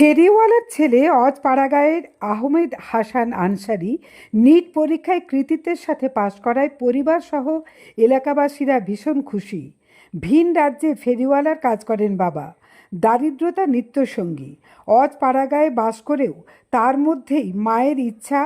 ফেরিওয়ালার ছেলে অজ পাড়াগাঁয়ের আহমেদ হাসান আনসারি নিট পরীক্ষায় কৃতিত্বের সাথে পাশ করায় পরিবারসহ এলাকাবাসীরা ভীষণ খুশি। ভিন রাজ্যে ফেরিওয়ালার কাজ করেন বাবা, দারিদ্রতা নিত্যসঙ্গী। অজ পাড়াগাঁয়ে বাস করেও তার মধ্যেই মায়ের ইচ্ছা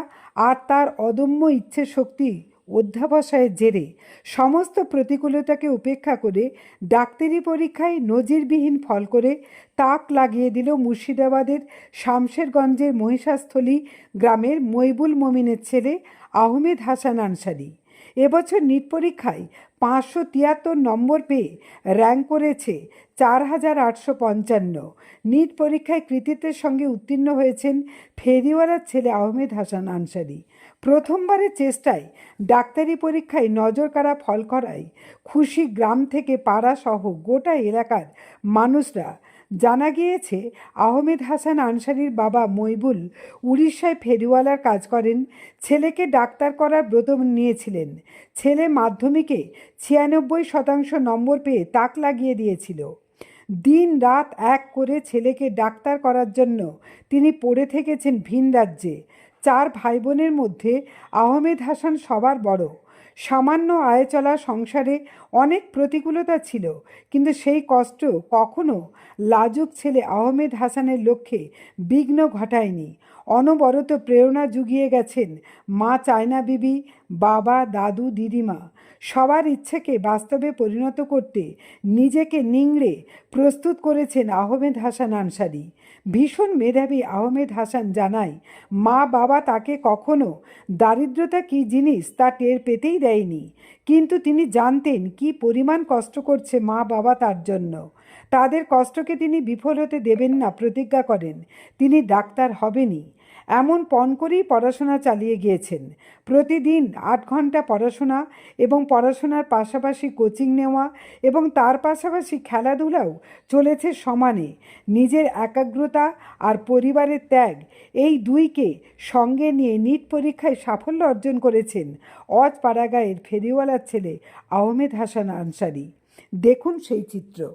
আর তার অদম্য ইচ্ছে শক্তি অধ্যাবসায়ের জেরে সমস্ত প্রতিকূলতাকে উপেক্ষা করে ডাক্তারি পরীক্ষায় নজিরবিহীন ফল করে তাক লাগিয়ে দিল মুর্শিদাবাদের শামশেরগঞ্জের মহিষাস্থলী গ্রামের মইবুল মমিনের ছেলে আহমেদ হাসান আনসারি। এবছর নিট পরীক্ষায় পাঁচশো তিয়াত্তর নম্বর পেয়ে র্যাঙ্ক করেছে চার হাজার আটশো পঞ্চান্ন। নিট পরীক্ষায় কৃতিত্বের সঙ্গে উত্তীর্ণ হয়েছেন ফেরিওয়ালার ছেলে আহমেদ হাসান আনসারি। প্রথমবারের চেষ্টায় ডাক্তারি পরীক্ষায় নজর কাড়া ফল করায় খুশি গ্রাম থেকে পাড়া সহ গোটা এলাকার মানুষরা জানা গিয়েছে, আহমেদ হাসান আনসারির বাবা মইবুল উড়িষ্যায় ফেরিওয়ালার কাজ করেন, ছেলেকে ডাক্তার করার ব্রত নিয়েছিলেন। ছেলে মাধ্যমিকে ছিয়ানব্বই শতাংশ নম্বর পেয়ে তাক লাগিয়ে দিয়েছিল। দিন রাত এক করে ছেলেকে ডাক্তার করার জন্য তিনি পড়ে থেকেছেন ভিন রাজ্যে। চার ভাই বোনের মধ্যে আহমেদ হাসান সবার বড়। সামান্য আয় চলা সংসারে অনেক প্রতিকূলতা ছিল, কিন্তু সেই কষ্ট কখনো লাজুক ছেলে আহমেদ হাসানের লক্ষ্যে বিঘ্ন ঘটায়নি। অনবরত প্রেরণা জুগিয়ে গেছেন মা চায়না বিবি, বাবা, দাদু, দিদিমা। সবার ইচ্ছেকে বাস্তবে পরিণত করতে নিজেকে নিংড়ে প্রস্তুত করেছেন আহমেদ হাসান আনসারি। ভীষণ মেধাবী আহমেদ হাসান জানায়, মা বাবা তাকে কখনো দারিদ্রতা কি জিনিস তা টের পেতেই দেয়নি। কিন্তু তিনি জানতেন কি পরিমাণ কষ্ট করছে মা বাবা তার জন্য। তাদের কষ্টকে তিনি বিফল হতে দেবেন না, প্রতিজ্ঞা করেন। তিনি ডাক্তার হবেনই। এমন পণ করেই পড়াশোনা চালিয়ে গিয়েছেন। প্রতিদিন আট ঘণ্টা পড়াশোনা এবং পড়াশোনার পাশাপাশি কোচিং নেওয়া এবং তার পাশাপাশি খেলাধুলাও চলেছে সমানে। নিজের একাগ্রতা আর পরিবারের ত্যাগ এই দুইকে সঙ্গে নিয়ে নিট পরীক্ষায় সাফল্য অর্জন করেছেন অজ পাড়াগাঁয়ের ফেরিওয়ালার ছেলে আহমেদ হাসান আনসারি। দেখুন সেই চিত্র।